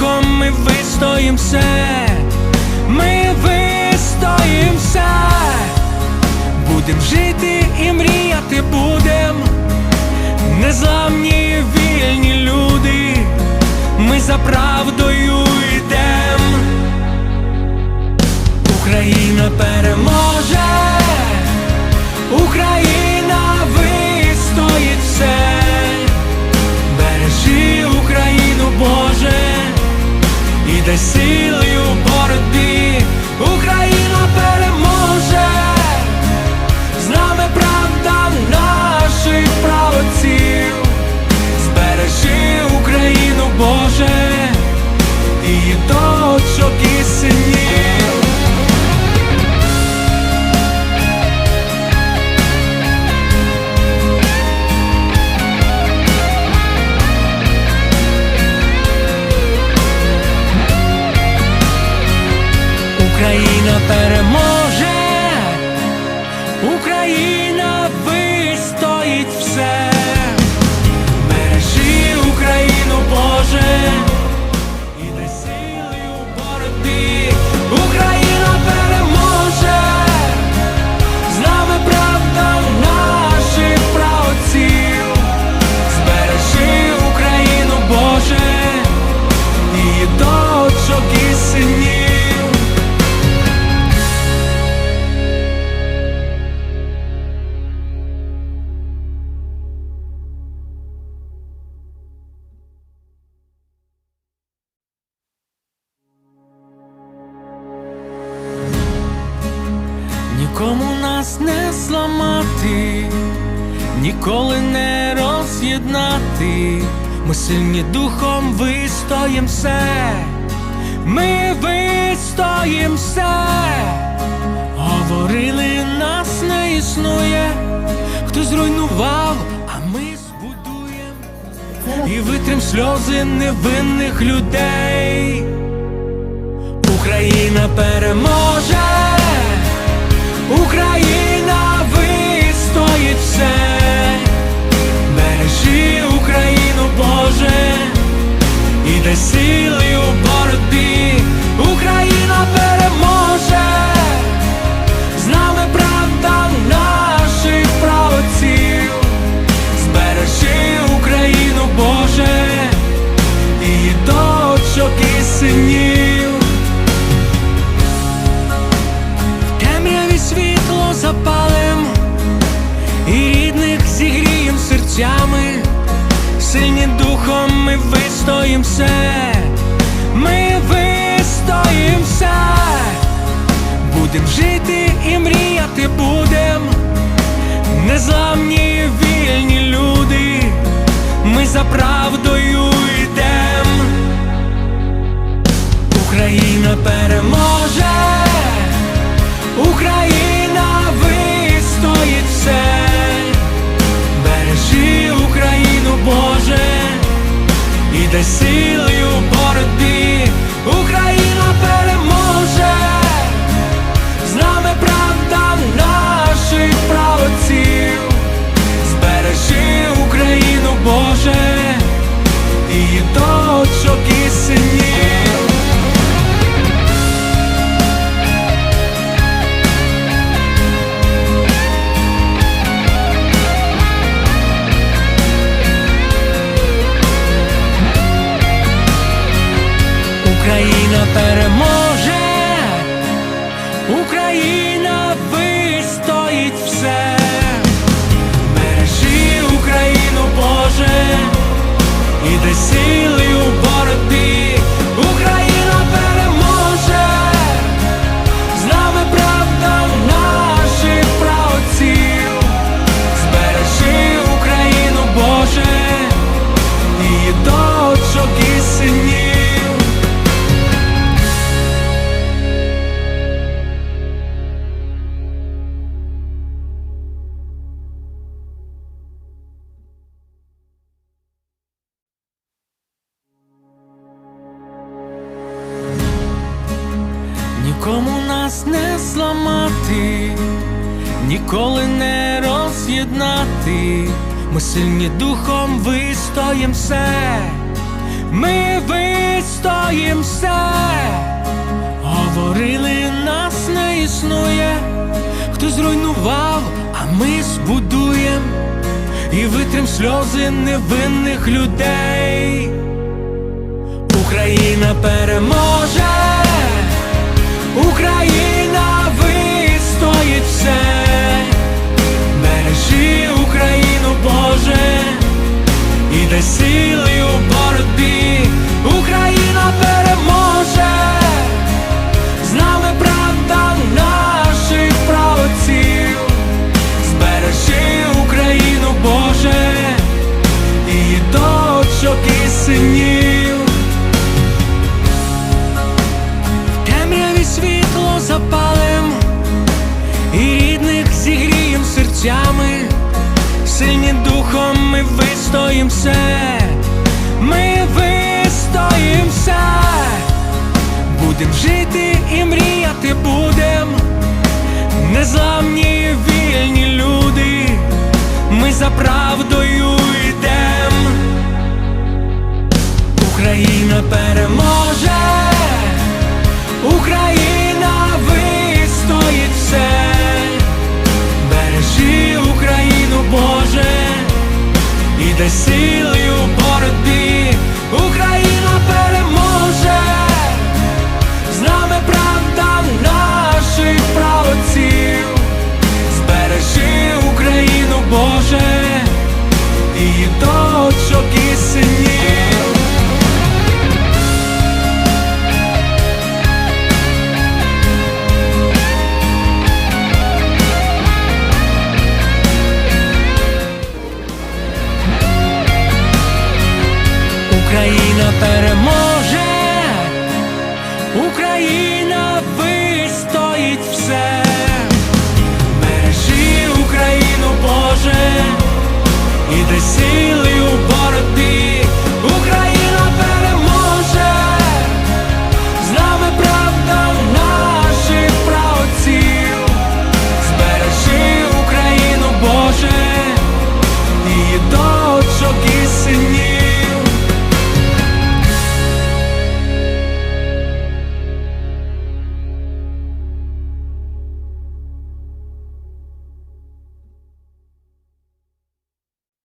духом ми вистоїм все, ми вистоїм все, будем жити і мріяти будем, незламні вільні люди, ми за правдою і Україна Нікому нас не зламати, ніколи не роз'єднати. Ми сильні духом вистоїм все, ми вистоїм все. Говорили, нас не існує, хто зруйнував, а ми збудуєм і витрим сльози невинних людей. Україна переможе, Україна вистоїть все, духом ми вистоїм все, ми вистоїм все, будем жити і мріяти будем, незламні вільні люди, ми за правдою Україна вистоїть все, бережи Україну, Боже, і де сили. Роз'єднати. Ми сильні духом вистоїм все, ми вистоїм все. Говорили, нас не існує, хто зруйнував, а ми збудуєм і витрим сльози невинних людей. Україна переможе, Україна духом ми вистоїм все, ми вистоїм все, будем жити і мріяти будем, незламні вільні люди, ми за правдою йдем. Україна переможе, Україна Дай сили у боротьбі, Україна. watching you.